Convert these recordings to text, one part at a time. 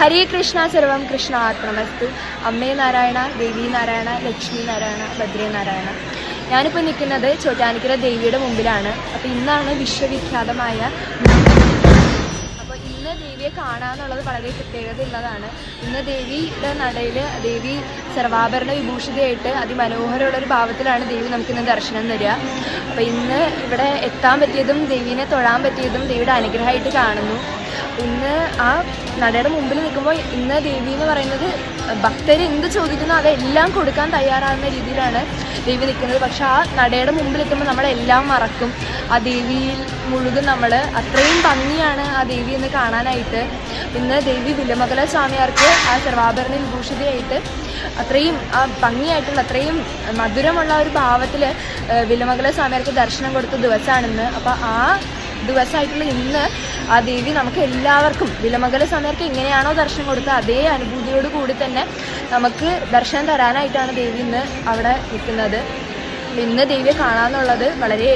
ഹരേ കൃഷ്ണ സർവം കൃഷ്ണ ആത്മവസ്തു അമ്മേ നാരായണ ദേവി നാരായണ ലക്ഷ്മി നാരായണ ഭദ്രേ നാരായണ. ഞാനിപ്പോൾ നിൽക്കുന്നത് ചോറ്റാനിക്കര ദേവിയുടെ മുമ്പിലാണ്. അപ്പോൾ ഇന്നാണ് വിശ്വവിഖ്യാതമായ അപ്പോൾ ഇന്ന് ദേവിയെ കാണാന്നുള്ളത് വളരെ പ്രത്യേകത ഉള്ളതാണ്. ഇന്ന് ദേവിയുടെ നടയിൽ ദേവി സർവാഭരണ വിഭൂഷിതയായിട്ട് അതിമനോഹരമുള്ള ഒരു ഭാവത്തിലാണ് ദേവി നമുക്കിന്ന് ദർശനം തരിക. അപ്പോൾ ഇന്ന് ഇവിടെ എത്താൻ പറ്റിയതും ദേവീനെ തൊഴാൻ പറ്റിയതും ദേവിയുടെ അനുഗ്രഹമായിട്ട് കാണുന്നു. ഇന്ന് ആ നടയുടെ മുമ്പിൽ നിൽക്കുമ്പോൾ ഇന്ന് ദേവി എന്ന് പറയുന്നത് ഭക്തർ എന്ത് ചോദിക്കുന്നോ അതെല്ലാം കൊടുക്കാൻ തയ്യാറാകുന്ന രീതിയിലാണ് ദേവി നിൽക്കുന്നത്. പക്ഷെ ആ നടയുടെ മുമ്പിൽ എത്തുമ്പോൾ നമ്മളെല്ലാം മറക്കും. ആ ദേവിയിൽ മുഴുകും നമ്മൾ അത്രയും ഭംഗിയാണ് ആ ദേവി എന്ന് കാണാനായിട്ട്. ഇന്ന് ദേവി വിലമകല സ്വാമിയാർക്ക് ആ സർവാഭരണ വിഭൂഷിതയായിട്ട് അത്രയും ആ ഭംഗിയായിട്ടുള്ള അത്രയും മധുരമുള്ള ഒരു ഭാവത്തിൽ വിലമകല സ്വാമിയാർക്ക് ദർശനം കൊടുത്ത ദിവസമാണിന്ന് അപ്പോൾ ആ ദിവസമായിട്ടുള്ള ഇന്ന് ആ ദേവി നമുക്ക് എല്ലാവർക്കും വിലമകല സമയത്ത് എങ്ങനെയാണോ ദർശനം കൊടുത്തത്? അതേ അനുഭൂതിയോട് കൂടി തന്നെ നമുക്ക് ദർശനം തരാനായിട്ടാണ് ദേവി ഇന്ന് അവിടെ നിൽക്കുന്നത്. ഇന്ന് ദേവിയെ കാണാന്നുള്ളത് വളരെ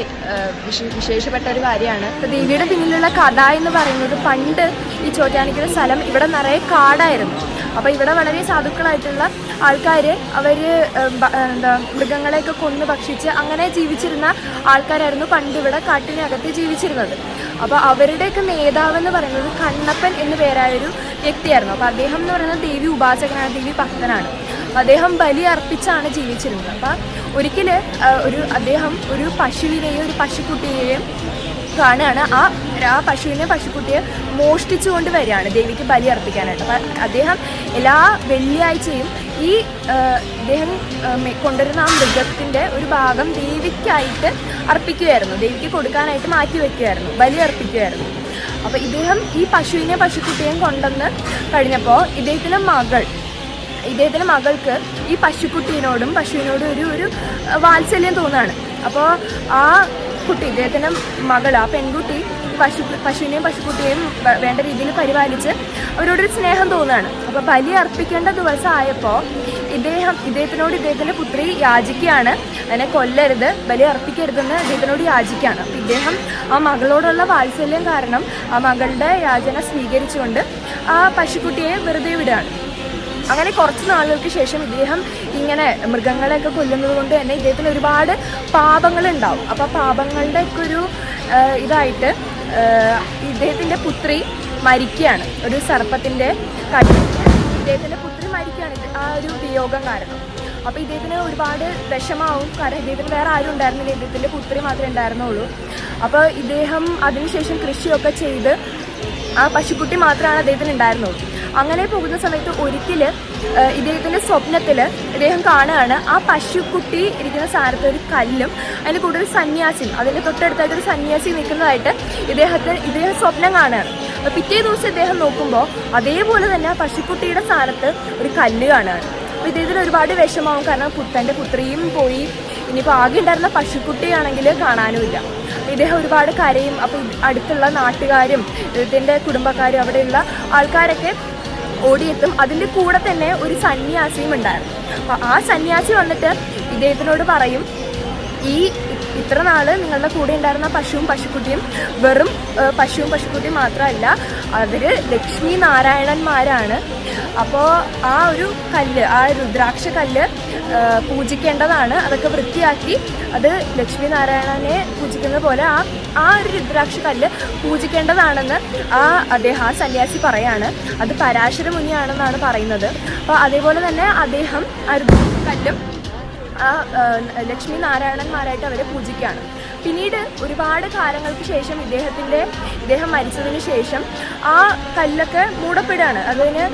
വിശേഷപ്പെട്ട ഒരു കാര്യമാണ്. അപ്പോൾ ദേവിയുടെ പിന്നിലുള്ള കഥ എന്ന് പറയുന്നത് പണ്ട് ഈ ചോറ്റാനിക്കര സ്ഥലം ഇവിടെ നിറയെ കാടായിരുന്നു. അപ്പോൾ ഇവിടെ വളരെ സാധുക്കളായിട്ടുള്ള ആൾക്കാർ അവർ എന്താ മൃഗങ്ങളെയൊക്കെ കൊന്നു ഭക്ഷിച്ച് അങ്ങനെ ജീവിച്ചിരുന്ന ആൾക്കാരായിരുന്നു പണ്ട് ഇവിടെ കാട്ടിനകത്ത് ജീവിച്ചിരുന്നത്. അപ്പോൾ അവരുടെയൊക്കെ നേതാവെന്ന് പറയുന്നത് കണ്ണപ്പൻ എന്ന് പേരായ ഒരു വ്യക്തിയായിരുന്നു. അപ്പോൾ അദ്ദേഹം എന്ന് പറയുന്നത് ദേവി ഉപാസകനാണ് ദേവി ഭക്തനാണ്. അദ്ദേഹം ബലി അർപ്പിച്ചാണ് ജീവിച്ചിരുന്നത്. അപ്പം ഒരിക്കൽ ഒരു അദ്ദേഹം ഒരു പശുവിനെയും ഒരു പശുക്കുട്ടിയെയും കാണുകയാണ്. ആ ആ പശുവിനെ പശുക്കുട്ടിയെ മോഷ്ടിച്ചുകൊണ്ട് വരികയാണ് ദേവിക്ക് ബലി അർപ്പിക്കാനായിട്ട് അപ്പം അദ്ദേഹം എല്ലാ വെള്ളിയാഴ്ചയും ഈ അദ്ദേഹം കൊണ്ടുവരുന്ന ആ മൃഗത്തിന്റെ ഒരു ഭാഗം ദേവിക്കായിട്ട് അർപ്പിക്കുമായിരുന്നു ദേവിക്ക് കൊടുക്കാനായിട്ട് മാറ്റി വയ്ക്കുമായിരുന്നു ബലി അർപ്പിക്കുമായിരുന്നു അപ്പോൾ ഇദ്ദേഹം ഈ പശുവിനെ പശുക്കുട്ടിയെയും കൊണ്ടുവന്ന് കഴിഞ്ഞപ്പോൾ ഇദ്ദേഹത്തിന്റെ മകൾ ഇദ്ദേഹത്തിന്റെ മകൾക്ക് ഈ പശുക്കുട്ടീനോടും പശുവിനോടും ഒരു ഒരു വാത്സല്യം തോന്നുകയാണ്. അപ്പോൾ ആ കുട്ടി ഇദ്ദേഹത്തിന്റെ മകൾ ആ പെൺകുട്ടി പശു പശുവിനെയും പശുക്കുട്ടിയെയും വേണ്ട രീതിയിൽ പരിപാലിച്ച് അവരോടൊരു സ്നേഹം തോന്നുകയാണ്. അപ്പോൾ ബലി അർപ്പിക്കേണ്ട ദിവസമായപ്പോൾ ഇദ്ദേഹം ഇദ്ദേഹത്തിനോട് ഇദ്ദേഹത്തിന്റെ പുത്രി യാചിക്കുകയാണ്. അതിനെ കൊല്ലരുത് ബലി അർപ്പിക്കരുതെന്ന് ഇദ്ദേഹത്തിനോട് യാചിക്കുകയാണ്. അപ്പോൾ ഇദ്ദേഹം ആ മകളോടുള്ള വാത്സല്യം കാരണം ആ മകളുടെ യാചന സ്വീകരിച്ചുകൊണ്ട് ആ പശുക്കുട്ടിയെ വെറുതെ വിടുകയാണ്. അങ്ങനെ കുറച്ച് നാളുകൾക്ക് ശേഷം ഇദ്ദേഹം ഇങ്ങനെ മൃഗങ്ങളെയൊക്കെ കൊല്ലുന്നത് കൊണ്ട് തന്നെ ഇദ്ദേഹത്തിന് ഒരുപാട് പാപങ്ങളുണ്ടാവും. അപ്പോൾ ആ പാപങ്ങളുടെ ഒക്കെ ഒരു ഇതായിട്ട് ഇദ്ദേഹത്തിന്റെ പുത്രി മരിക്കുകയാണ്. ഒരു സർപ്പത്തിന്റെ കടി ഇദ്ദേഹത്തിന്റെ പുത്രി മരിക്കുകയാണ് ആ ഒരു വിയോഗം കാരണം. അപ്പോൾ ഇദ്ദേഹത്തിന് ഒരുപാട് വിഷമാവും. കാരണം ഇദ്ദേഹത്തിന് വേറെ ആരും ഉണ്ടായിരുന്നില്ല. ഇദ്ദേഹത്തിന്റെ പുത്രി മാത്രമേ ഉണ്ടായിരുന്നുള്ളൂ. അപ്പോൾ ഇദ്ദേഹം അതിനുശേഷം കൃഷിയൊക്കെ ചെയ്ത് ആ പശുക്കുട്ടി മാത്രമാണ് അദ്ദേഹത്തിന് ഉണ്ടായിരുന്നുള്ളൂ. അങ്ങനെ പോകുന്ന സമയത്ത് ഒരിക്കൽ ഇദ്ദേഹത്തിന്റെ സ്വപ്നത്തിൽ ഇദ്ദേഹം കാണുകയാണ്. ആ പശുക്കുട്ടി ഇരിക്കുന്ന സ്ഥാനത്ത് ഒരു കല്ലും അതിന്റെ കൂടെ ഒരു സന്യാസിയും അതിന്റെ തൊട്ടടുത്തായിട്ട് ഒരു സന്യാസി നിൽക്കുന്നതായിട്ട് ഇദ്ദേഹത്തിന് ഇദ്ദേഹം സ്വപ്നം കാണുകയാണ്. പിറ്റേ ദിവസം ഇദ്ദേഹം നോക്കുമ്പോൾ അതേപോലെ തന്നെ ആ പശുക്കുട്ടിയുടെ സ്ഥാനത്ത് ഒരു കല്ല് കാണുകയാണ്. അപ്പോൾ ഇദ്ദേഹത്തിന് ഒരുപാട് വിഷമാവും കാരണം പുത്തന്റെ പുത്രിയും പോയി. ഇനിയിപ്പോൾ ആകെ ഉണ്ടായിരുന്ന പശുക്കുട്ടിയാണെങ്കിൽ കാണാനുമില്ല. ഇദ്ദേഹം ഒരുപാട് കരയും. അപ്പോൾ അടുത്തുള്ള നാട്ടുകാരും ഇദ്ദേഹത്തിന്റെ കുടുംബക്കാരും അവിടെയുള്ള ആൾക്കാരൊക്കെ ഓടിയെത്തും. അതിന്റെ കൂടെ തന്നെ ഒരു സന്യാസിയും ഉണ്ടായിരുന്നു. അപ്പോൾ ആ സന്യാസി വന്നിട്ട് ഇദ്ദേഹത്തിനോട് പറയും ഈ ഇത്ര നാൾ നിങ്ങളുടെ കൂടെ ഉണ്ടായിരുന്ന പശുവും പശുക്കുട്ടിയും വെറും പശുവും പശുക്കുട്ടിയും മാത്രമല്ല അവർ ലക്ഷ്മി നാരായണന്മാരാണ്. അപ്പോൾ ആ ഒരു കല്ല് ആ രുദ്രാക്ഷ കല്ല് പൂജിക്കേണ്ടതാണ്. അതൊക്കെ വൃത്തിയാക്കി അത് ലക്ഷ്മി നാരായണനെ പൂജിക്കുന്ന പോലെ ആ ആ ഒരു രുദ്രാക്ഷ കല്ല് പൂജിക്കേണ്ടതാണെന്ന് ആ അദ്ദേഹം ആ സന്യാസി പറയാണ്. അത് പരാശര മുനിയാണെന്നാണ് പറയുന്നത്. അപ്പോൾ അതേപോലെ തന്നെ അദ്ദേഹം ആ രുദ്രാക്ഷ കല്ലും ആ ലക്ഷ്മി നാരായണന്മാരായിട്ട് അവരെ പൂജിക്കുകയാണ്. പിന്നീട് ഒരുപാട് കാലങ്ങൾക്ക് ശേഷം ഇദ്ദേഹത്തിന്റെ ഇദ്ദേഹം മരിച്ചതിന് ശേഷം ആ കല്ലൊക്കെ മൂടപ്പെടുകയാണ്. അതിന്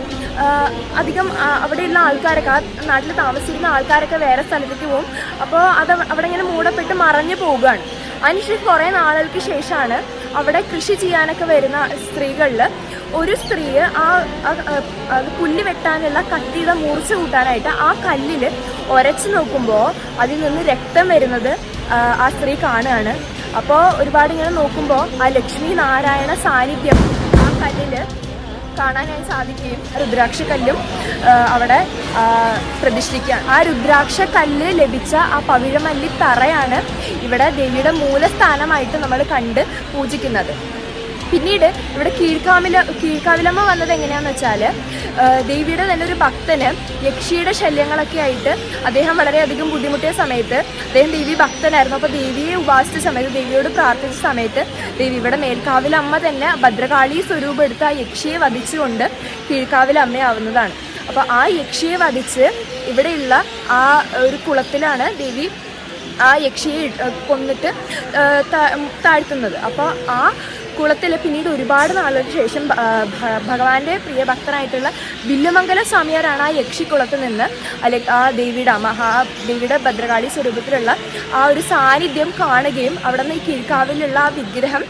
അധികം അവിടെയുള്ള ആൾക്കാരൊക്കെ ആ നാട്ടിൽ താമസിക്കുന്ന ആൾക്കാരൊക്കെ വേറെ സ്ഥലത്തേക്ക് പോകും. അപ്പോൾ അത് അവിടെ ഇങ്ങനെ മൂടപ്പെട്ട് മറഞ്ഞു പോവുകയാണ്. അതിനുശേഷം കുറേ നാളുകൾക്ക് ശേഷമാണ് അവിടെ കൃഷി ചെയ്യാനൊക്കെ വരുന്ന സ്ത്രീകളിൽ ഒരു സ്ത്രീ ആ പുല്ല് വെട്ടാനുള്ള കത്തിയുടെ മൂർച്ച കൂട്ടാനായിട്ട് ആ കല്ലിൽ ഉരച്ചു നോക്കുമ്പോൾ അതിൽ നിന്ന് രക്തം വരുന്നത് ആ സ്ത്രീ കാണുകയാണ്. അപ്പോൾ ഒരുപാട് ഇങ്ങനെ നോക്കുമ്പോൾ ആ ലക്ഷ്മി നാരായണ സാന്നിധ്യം ആ കല്ലിൽ കാണാനായി സാധിക്കുകയും രുദ്രാക്ഷ കല്ലും അവിടെ പ്രതിഷ്ഠിക്കുകയാണ് ആ രുദ്രാക്ഷ കല്ല് ലഭിച്ച ആ പവിഴമല്ലി തറയാണ് ഇവിടെ ദേവിയുടെ മൂലസ്ഥാനമായിട്ട് നമ്മൾ കണ്ട് പൂജിക്കുന്നത്. പിന്നീട് ഇവിടെ കീഴ്ക്കാവില കീഴ്ക്കാവിലമ്മ വന്നത് എങ്ങനെയാണെന്ന് വെച്ചാൽ ദേവിയുടെ തന്നെ ഒരു ഭക്തന് യക്ഷിയുടെ ശല്യങ്ങളൊക്കെ ആയിട്ട് അദ്ദേഹം വളരെയധികം ബുദ്ധിമുട്ടിയ സമയത്ത് അദ്ദേഹം ദേവി ഭക്തനായിരുന്നു. അപ്പോൾ ദേവിയെ ഉപാസിച്ച സമയത്ത് ദേവിയോട് പ്രാർത്ഥിച്ച സമയത്ത് ദേവി ഇവിടെ മേൽക്കാവിലമ്മ തന്നെ ഭദ്രകാളി സ്വരൂപം എടുത്ത് ആ യക്ഷിയെ വധിച്ചുകൊണ്ട് കീഴ്ക്കാവിലമ്മയാവുന്നതാണ്. അപ്പോൾ ആ യക്ഷിയെ വധിച്ച് ഇവിടെയുള്ള ആ ഒരു കുളത്തിലാണ് ദേവി ആ യക്ഷിയെ കൊന്നിട്ട് താഴ്ത്തുന്നത്. അപ്പോൾ ആ കുളത്തിൽ പിന്നീട് ഒരുപാട് നാളുകൾക്ക് ശേഷം ഭഗവാന്റെ പ്രിയ ഭക്തനായിട്ടുള്ള ബില്ലുമംഗല സ്വാമിയാരാണ് ആ യക്ഷിക്കുളത്ത് നിന്ന് അല്ലെ ആ ദേവിയുടെ മഹാ ദേവിയുടെ ഭദ്രകാളി സ്വരൂപത്തിലുള്ള ആ ഒരു സാന്നിധ്യം കാണുകയും അവിടെ നിന്ന് ഈ കീഴ്ക്കാവിലുള്ള ആ വിഗ്രഹം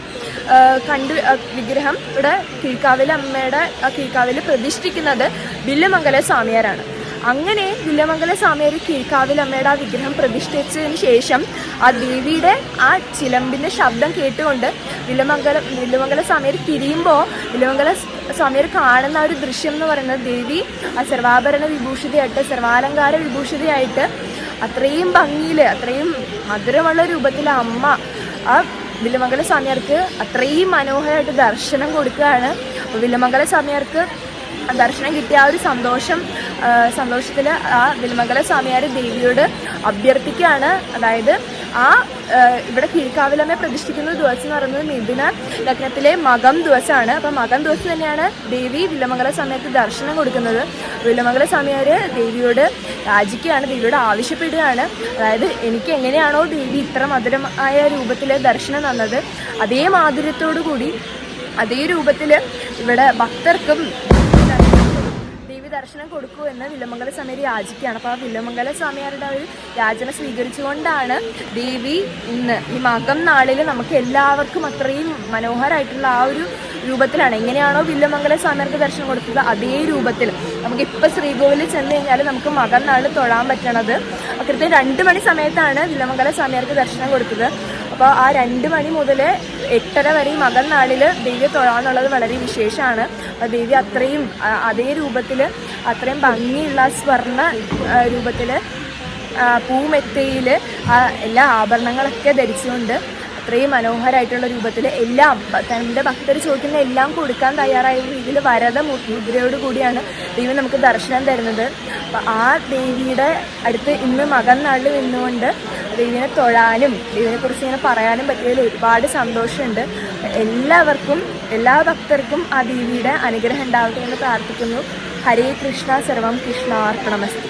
കണ്ടു വിഗ്രഹം ഇവിടെ കീഴ്ക്കാവിലെ അമ്മയുടെ ആ കീഴ്ക്കാവിൽ പ്രതിഷ്ഠിക്കുന്നത് ബില്ലുമംഗല സ്വാമിയാരാണ്. അങ്ങനെ വില്യമംഗല സ്വാമിയാർ കീഴ്ക്കാവിൽ അമ്മയുടെ ആ വിഗ്രഹം പ്രതിഷ്ഠിച്ചതിന് ശേഷം ആ ദേവിയുടെ ആ ചിലമ്പിന്റെ ശബ്ദം കേട്ടുകൊണ്ട് വില്ലമംഗലം വില്ലമംഗല സ്വാമിയർ തിരിയുമ്പോൾ വില്ലമംഗല സ്വാമിയർ കാണുന്ന ഒരു ദൃശ്യം എന്ന് പറയുന്നത് ദേവി ആ സർവാഭരണ വിഭൂഷിതയായിട്ട് സർവാലങ്കാര വിഭൂഷിതയായിട്ട് അത്രയും ഭംഗിയിൽ അത്രയും മധുരമുള്ള രൂപത്തിൽ അമ്മ ആ വില്ലമംഗല സ്വാമിയർക്ക് അത്രയും മനോഹരമായിട്ട് ദർശനം കൊടുക്കുകയാണ്. വില്ലമംഗല സ്വാമിയാർക്ക് ദർശനം കിട്ടിയ ആ ഒരു സന്തോഷം സന്തോഷത്തിൽ ആ വിൽമംഗല സ്വാമിയാർ ദേവിയോട് അഭ്യർത്ഥിക്കുകയാണ്. അതായത് ആ ഇവിടെ കീഴ്ക്കാവിലമ്മ പ്രതിഷ്ഠിക്കുന്ന ദിവസം എന്ന് പറയുന്നത് മിഥുന ലഗ്നത്തിലെ മകം ദിവസമാണ്. അപ്പം മകം ദിവസം തന്നെയാണ് ദേവി വില്ലമംഗല സമയത്ത് ദർശനം കൊടുക്കുന്നത്. വില്ലമംഗല സ്വാമിയാർ ദേവിയോട് യാചിക്കുകയാണ് ദേവിയോട് ആവശ്യപ്പെടുകയാണ്. അതായത് എനിക്ക് എങ്ങനെയാണോ ദേവി ഇത്ര മധുരമായ രൂപത്തിൽ ദർശനം തന്നത് അതേ മാധുര്യത്തോടു കൂടി അതേ രൂപത്തിൽ ഇവിടെ ഭക്തർക്കും ദേവി ദർശനം കൊടുക്കൂ എന്ന് വില്ലമംഗല സ്വാമി യാചിക്കുകയാണ് അപ്പോൾ ആ വില്ലമംഗല സ്വാമിയാരുടെ ഒരു യാചന സ്വീകരിച്ചുകൊണ്ടാണ് ദേവി ഇന്ന് ഈ മകം നാളിൽ നമുക്ക് എല്ലാവർക്കും അത്രയും മനോഹരമായിട്ടുള്ള ആ ഒരു രൂപത്തിലാണ്. എങ്ങനെയാണോ വില്ലമംഗല സ്വാമിയർക്ക് ദർശനം കൊടുത്തത് അതേ രൂപത്തിൽ. നമുക്ക് ഇപ്പൊ ശ്രീകോവിലിൽ ചെന്ന് കഴിഞ്ഞാൽ നമുക്ക് മകം നാളിൽ തൊഴാൻ പറ്റണത്. കൃത്യം രണ്ട് മണി സമയത്താണ് വില്ലമംഗല സ്വാമിയർക്ക് ദർശനം കൊടുത്തത്. അപ്പോൾ ആ രണ്ട് മണി മുതൽ എട്ടര വരെ ഈ മകന്നാളിൽ നാളിൽ ദേവിയെ തൊഴാന്നുള്ളത് വളരെ വിശേഷമാണ്. അപ്പോൾ ദേവി അത്രയും അതേ രൂപത്തിൽ അത്രയും ഭംഗിയുള്ള സ്വർണ രൂപത്തിൽ പൂമെത്തയിൽ എല്ലാ ആഭരണങ്ങളൊക്കെ ധരിച്ചുകൊണ്ട് അത്രയും മനോഹരമായിട്ടുള്ള രൂപത്തിൽ എല്ലാം തന്റെ ഭക്തർ ചോദിക്കുന്ന എല്ലാം കൊടുക്കാൻ തയ്യാറായ രീതിയിൽ വരത മുദ്രയോട് കൂടിയാണ് ദൈവം നമുക്ക് ദർശനം തരുന്നത്. അപ്പം ആ ദേവിയുടെ അടുത്ത് ഇന്ന് മകൻ നാളിൽ നിന്നുകൊണ്ട് ദേവിനെ തൊഴാനും ഇതിനെക്കുറിച്ച് കുറിച്ച് ഇങ്ങനെ പറയാനും പറ്റിയതിൽ ഒരുപാട് സന്തോഷമുണ്ട്. എല്ലാവർക്കും എല്ലാ ഭക്തർക്കും ആ ദേവിയുടെ അനുഗ്രഹം ഉണ്ടാവട്ടെ എന്ന് പ്രാർത്ഥിക്കുന്നു. ഹരേ കൃഷ്ണ സർവം കൃഷ്ണാർപ്പണമസ്തി.